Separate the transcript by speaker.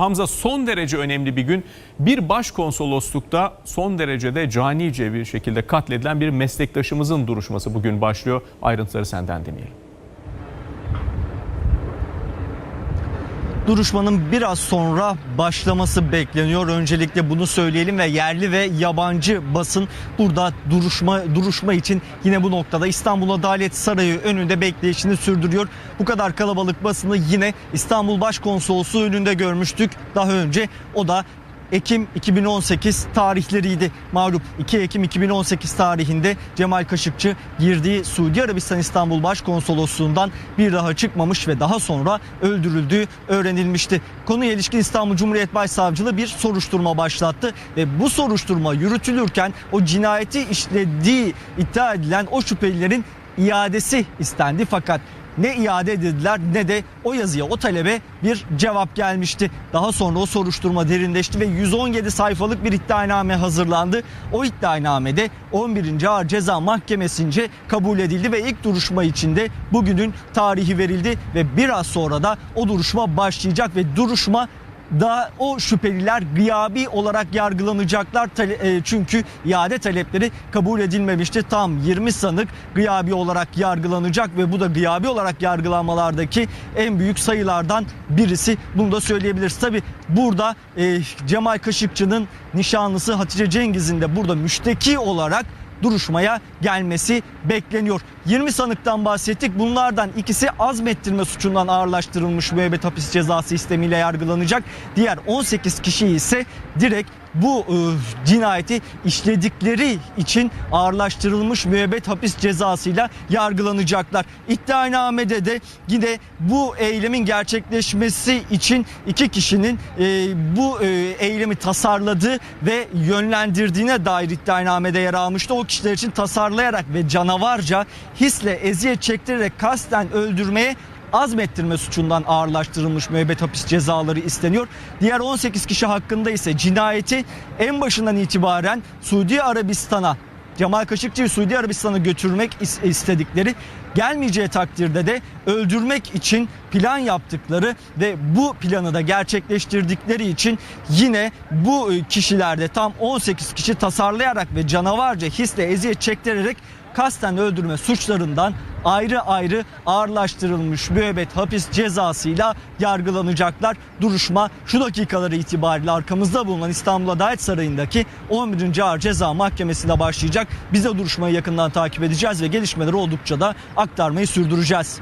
Speaker 1: Hamza son derece önemli bir gün. Bir başkonsoloslukta son derecede canice bir şekilde katledilen bir meslektaşımızın duruşması bugün başlıyor. Ayrıntıları senden dinleyelim.
Speaker 2: Duruşmanın biraz sonra başlaması bekleniyor. Öncelikle bunu söyleyelim ve yerli ve yabancı basın burada duruşma duruşma için yine bu noktada İstanbul Adalet Sarayı önünde bekleyişini sürdürüyor. Bu kadar kalabalık basını yine İstanbul Başkonsolosluğu önünde görmüştük daha önce. O da Ekim 2018 tarihleriydi. Mağlup 2 Ekim 2018 tarihinde Cemal Kaşıkçı girdiği Suudi Arabistan İstanbul Başkonsolosluğundan bir daha çıkmamış ve daha sonra öldürüldüğü öğrenilmişti. Konuya ilişkin İstanbul Cumhuriyet Başsavcılığı bir soruşturma başlattı ve bu soruşturma yürütülürken o cinayeti işlediği iddia edilen o şüphelilerin iadesi istendi fakat ne iade edildiler ne de o yazıya o talebe bir cevap gelmişti. Daha sonra o soruşturma derinleşti ve 117 sayfalık bir iddianame hazırlandı. O iddianamede 11. Ağır Ceza Mahkemesi'nce kabul edildi ve ilk duruşma içinde bugünün tarihi verildi ve biraz sonra da o duruşma başlayacak ve duruşma da o şüpheliler gıyabi olarak yargılanacaklar e, çünkü iade talepleri kabul edilmemişti. Tam 20 sanık gıyabi olarak yargılanacak ve bu da gıyabi olarak yargılanmalardaki en büyük sayılardan birisi. Bunu da söyleyebiliriz. Tabi burada e, Cemal Kaşıkçı'nın nişanlısı Hatice Cengiz'in de burada müşteki olarak duruşmaya gelmesi bekleniyor. 20 sanıktan bahsettik. Bunlardan ikisi azmettirme suçundan ağırlaştırılmış müebbet hapis cezası istemiyle yargılanacak. Diğer 18 kişi ise direkt bu e, cinayeti işledikleri için ağırlaştırılmış müebbet hapis cezasıyla yargılanacaklar. İddianamede de yine bu eylemin gerçekleşmesi için iki kişinin e, bu e, eylemi tasarladığı ve yönlendirdiğine dair iddianamede yer almıştı. O kişiler için tasarlayarak ve canavarca hisle eziyet çektirerek kasten öldürmeye azmettirme suçundan ağırlaştırılmış müebbet hapis cezaları isteniyor. Diğer 18 kişi hakkında ise cinayeti en başından itibaren Suudi Arabistan'a Cemal Kaşıkçı'yı Suudi Arabistan'a götürmek is- istedikleri gelmeyeceği takdirde de öldürmek için plan yaptıkları ve bu planı da gerçekleştirdikleri için yine bu e, kişilerde tam 18 kişi tasarlayarak ve canavarca hisle eziyet çektirerek kasten öldürme suçlarından ayrı ayrı ağırlaştırılmış müebbet hapis cezasıyla yargılanacaklar. Duruşma şu dakikaları itibariyle arkamızda bulunan İstanbul Adalet Sarayı'ndaki 11. Ağır Ceza Mahkemesi'nde başlayacak. Biz de duruşmayı yakından takip edeceğiz ve gelişmeleri oldukça da aktarmayı sürdüreceğiz.